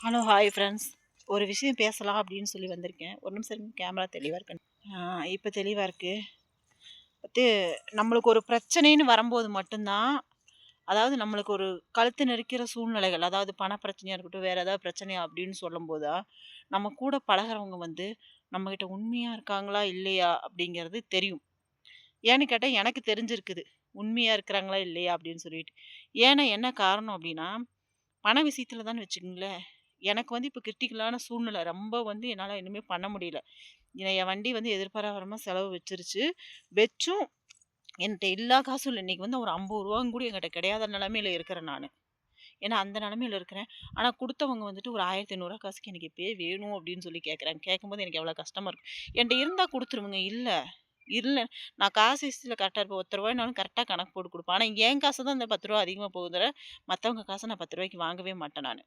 Hello hi friends. ஒரு விஷயம் பேசலாம் அப்படின்னு சொல்லி வந்திருக்கேன். ஒரு நிமிஷம் கேமரா தெளிவாக இருக்கு. இப்போ தெளிவாக இருக்குது பத்து நம்மளுக்கு ஒரு பிரச்சனைன்னு வரும்போது மட்டும்தான் அதாவது நம்மளுக்கு ஒரு கழுத்து நெரிக்கிற சூழ்நிலைகள் அதாவது பண பிரச்சனையாக இருக்கட்டும் வேறு ஏதாவது பிரச்சனையா அப்படின்னு சொல்லும்போது தான் நம்ம கூட பழகிறவங்க வந்து நம்மக்கிட்ட உண்மையாக இருக்காங்களா இல்லையா அப்படிங்கிறது தெரியும். ஏன்னு கேட்டால் எனக்கு தெரிஞ்சிருக்குது. உண்மையாக இருக்கிறாங்களா இல்லையா அப்படின்னு சொல்லிட்டு. ஏன்னா என்ன காரணம் அப்படின்னா பண விஷயத்தில் தான் வச்சுக்கோங்களேன். எனக்கு வந்து இப்போ கிரிட்டிக்கலான சூழ்நிலை. ரொம்ப வந்து என்னால் இனிமேல் பண்ண முடியல. என் வண்டி வந்து எதிர்பாராம செலவு வச்சிருச்சு. வச்சும் என்கிட்ட எல்லா காசும் இல்லை. இன்றைக்கி வந்து ஒரு ஐம்பது ரூபாங்க கூட என்கிட்ட கிடையாத நிலமையில இருக்கிறேன் நான். ஏன்னா அந்த நிலமையில இருக்கிறேன். ஆனால் கொடுத்தவங்க வந்துட்டு ஒரு ஆயிரத்தி ஐநூறுரூவா காசுக்கு எனக்கு இப்போயே வேணும் அப்படின்னு சொல்லி கேட்குறேன் கேட்கும்போது எனக்கு எவ்வளோ கஷ்டமாக இருக்கும் என்கிட்ட இருந்தால் கொடுத்துருவங்க. இல்லை. இல்லை. நான் காசு விஷயத்தில் கரெக்டாக இருப்பேன். ஒருத்தர் ரூபாய்னாலும் கரெக்டாக கணக்கு போட்டு கொடுப்பேன். ஆனால் என் காசு தான் இந்த பத்து ரூபா அதிகமாக போகுதுற மற்றவங்க காசை நான் பத்து ரூபாய்க்கு வாங்கவே மாட்டேன் நான்.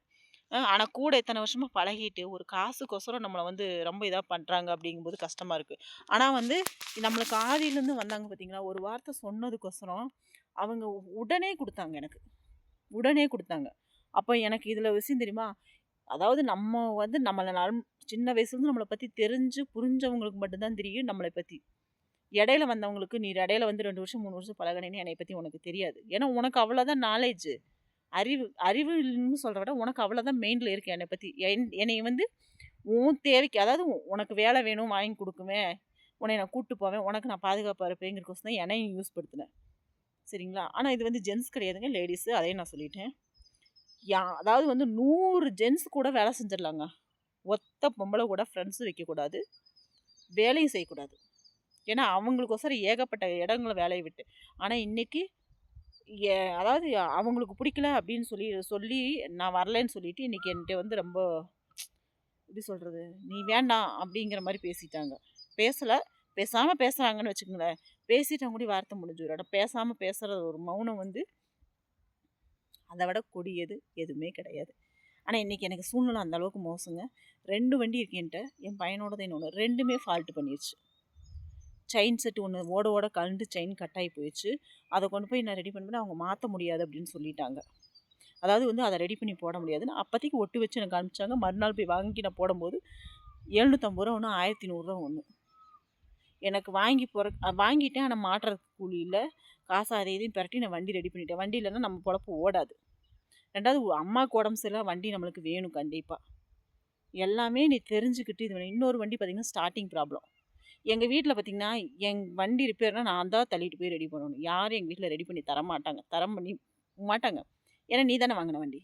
ஆனால் கூட இத்தனை வருஷமாக பழகிட்டு ஒரு காசுக்கொசரம் நம்மளை வந்து ரொம்ப இதாக பண்ணுறாங்க அப்படிங்கும்போது கஷ்டமாக இருக்குது ஆனால் வந்து நம்மளுக்கு ஆதியிலேருந்து வந்தாங்க பார்த்தீங்களா? ஒரு வார்த்தை சொன்னதுக்கொசரம் அவங்க உடனே கொடுத்தாங்க எனக்கு. உடனே கொடுத்தாங்க. அப்போ எனக்கு இதில் விஷயம் தெரியுமா? அதாவது நம்ம வந்து நம்மளை நல் சின்ன வயசுலேருந்து நம்மளை பற்றி தெரிஞ்சு புரிஞ்சவங்களுக்கு மட்டும்தான் தெரியும் நம்மளை பற்றி இடையில வந்தவங்களுக்கு நீ இடையில வந்து ரெண்டு வருஷம் மூணு வருஷம் பழகினேன்னு என்னை பற்றி உனக்கு தெரியாது. ஏன்னா உனக்கு அவ்வளோதான் நாலேஜ் அறிவு அறிவுன்னு சொல்கிற விட உனக்கு அவ்வளோதான் மெயினில் இருக்கு என்னை பற்றி என் என்னை வந்து உன் தேவைக்கு அதாவது உனக்கு வேலை வேணும் வாங்கி கொடுக்குவேன் உன்னை நான் கூப்பிட்டு போவேன் உனக்கு நான் பாதுகாப்பாக இருப்பேங்கிறக்கோசம் தான் என்னையும் யூஸ் படுத்தினேன் சரிங்களா? ஆனால் இது வந்து ஜென்ஸ் கிடையாதுங்க லேடிஸு அதையும் நான் சொல்லிட்டேன். யா அதாவது வந்து நூறு ஜென்ஸ் கூட வேலை செஞ்சிடலாங்க. ஒத்த பொம்பளை கூட ஃப்ரெண்ட்ஸும் வைக்கக்கூடாது. வேலையும் செய்யக்கூடாது. ஏன்னா அவங்களுக்கோசரம் ஏகப்பட்ட இடங்களை வேலையை விட்டு. ஆனால் இன்றைக்கி அதாவது அவங்களுக்கு பிடிக்கல அப்படின்னு சொல்லி சொல்லி நான் வரலன்னு சொல்லிட்டு இன்றைக்கி என்கிட்ட வந்து ரொம்ப எப்படி சொல்கிறது நீ வேண்டாம் அப்படிங்கிற மாதிரி பேசிட்டாங்க. பேசலை. பேசாமல் பேசுகிறாங்கன்னு வச்சுக்கோங்களேன். பேசிட்டவங்க கூட வார்த்தை முடிஞ்சுடும் பேசாமல் பேசுகிற ஒரு மௌனம் வந்து அதை விட கொடியது எதுவுமே கிடையாது. ஆனால் இன்றைக்கி எனக்கு சூழ்நிலை அந்தளவுக்கு மோசங்க. ரெண்டு வண்டி இருக்கேன்ட்ட என் பையனோடது இன்னொன்று ரெண்டுமே ஃபால்ட்டு பண்ணிடுச்சு செயின் செட் ஒன்று ஓட ஓட கலந்து செயின் கட்டாகி போயிடுச்சு. அதை கொண்டு போய் நான் ரெடி பண்ணி அவங்க மாற்ற முடியாது அப்படின்னு சொல்லிட்டாங்க. அதாவது வந்து அதை ரெடி பண்ணி போட முடியாதுன்னு அப்போதைக்கு ஒட்டு வச்சு எனக்கு அனுப்பிச்சாங்க மறுநாள் போய் வாங்கி நான் போடும்போது எழுநூற்றம்பது ரூபா ஒன்று ஆயிரத்தி நூறுரூவா ஒன்று எனக்கு வாங்கி போகிற வாங்கிட்டேன். ஆனால் மாட்டுறதுக்கு கூலி இல்லை. காசு அதை இதையும் பரட்டி நான் வண்டி ரெடி பண்ணிட்டேன். வண்டி இல்லைன்னா நம்ம பொழப்பு ஓடாது. ரெண்டாவது அம்மாவுக்கு உடம்பு சரியில்லை. வண்டி நம்மளுக்கு வேணும் கண்டிப்பாக எல்லாமே நீ தெரிஞ்சுக்கிட்டு இது இன்னொரு வண்டி பார்த்திங்கன்னா ஸ்டார்டிங் ப்ராப்ளம் எங்கள் வீட்டில் பார்த்திங்கன்னா என் வண்டி ரிப்பேர்னால் நான் தான் தள்ளிட்டு போய் ரெடி பண்ணணும். யாரும் எங்கள் வீட்டில் ரெடி பண்ணி தர மாட்டாங்க தரம் பண்ணி மாட்டாங்க. ஏன்னா நீ தானே வாங்கின வண்டி.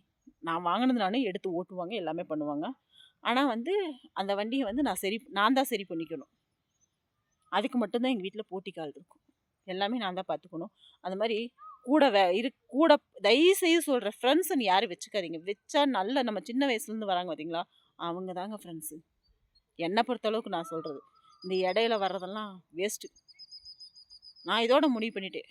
நான் வாங்கினதுனாலும் எடுத்து ஓட்டுவாங்க எல்லாமே பண்ணுவாங்க. ஆனால் வந்து அந்த வண்டியை வந்து நான் சரி நான் தான் சரி பண்ணிக்கணும். அதுக்கு மட்டும்தான் எங்கள் வீட்டில் போட்டிக்கால் இருக்கும். எல்லாமே நான் தான் பார்த்துக்கணும் அந்த மாதிரி கூட வே இரு கூட தயவுசெய்து சொல்கிற ஃப்ரெண்ட்ஸுன்னு யாரும் வச்சுக்காதீங்க. வச்சா நல்ல நம்ம சின்ன வயசுலேருந்து வராங்க பார்த்தீங்களா அவங்க தாங்க ஃப்ரெண்ட்ஸு என்னை பொறுத்தளவுக்கு நான் சொல்கிறது இந்த இடையில வர்றதெல்லாம் வேஸ்ட்டு நான் இதோட முடிவு பண்ணிட்டேன்.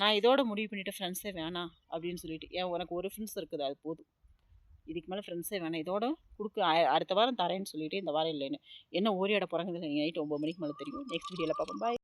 நான் இதோட முடிவு பண்ணிட்டேன் ஃப்ரெண்ட்ஸே வேணாம் அப்படின்னு சொல்லிட்டு. ஏன் உனக்கு ஒரு ஃப்ரெண்ட்ஸ் இருக்குது அது போதும். இதுக்கு மேலே ஃப்ரெண்ட்ஸே வேணாம். இதோட கொடுக்க அடுத்த வாரம் தரேன்னு சொல்லிட்டு இந்த வாரம் இல்லைன்னு. என்ன ஓரி இட போகிறாங்க நைட்டு ஒம்பது மணிக்கு மேலே தெரியும். நெக்ஸ்ட் வீடியோவில் பார்ப்போம். பாய்